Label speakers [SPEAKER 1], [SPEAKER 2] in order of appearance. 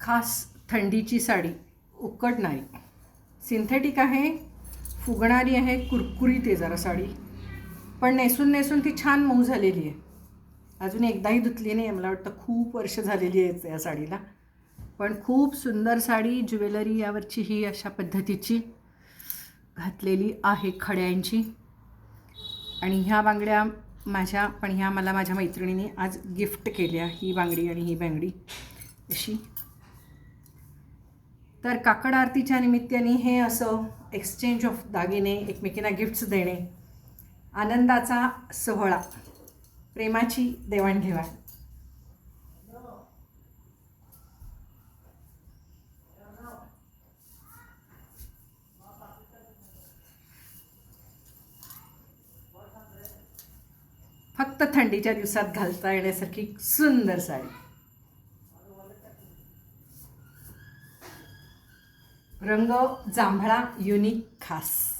[SPEAKER 1] खास थंडीची साडी उकडणारी सिंथेटिक आहे फुगणारी आहे कुरकुरीत आहे जरा साडी. पण नेसून नेसून ती छान मऊ झालेली आहे. अजून एकदाही धुतली नाही मला वाटतं खूप वर्ष झालेली आहेत या साडीला. पण खूप सुंदर साडी ज्वेलरी यावरची ही अशा पद्धतीची घातलेली आहे खड्यांची. आणि ह्या बांगड्या माझ्या पण ह्या मला माझ्या मैत्रिणीने आज गिफ्ट केल्या ही बांगडी आणि ही बांगडी अशी. तर काकड आरतीच्या निमित्ताने हे असं एक्सचेंज ऑफ दागिने एकमेकींना गिफ्ट्स देणे आनंदाचा सोहळा प्रेमाची देवाणघेवाण. फक्त थंडीच्या दिवसात घालता येण्यासारखी सुंदर साडी. रंग जांभळा युनिक खास.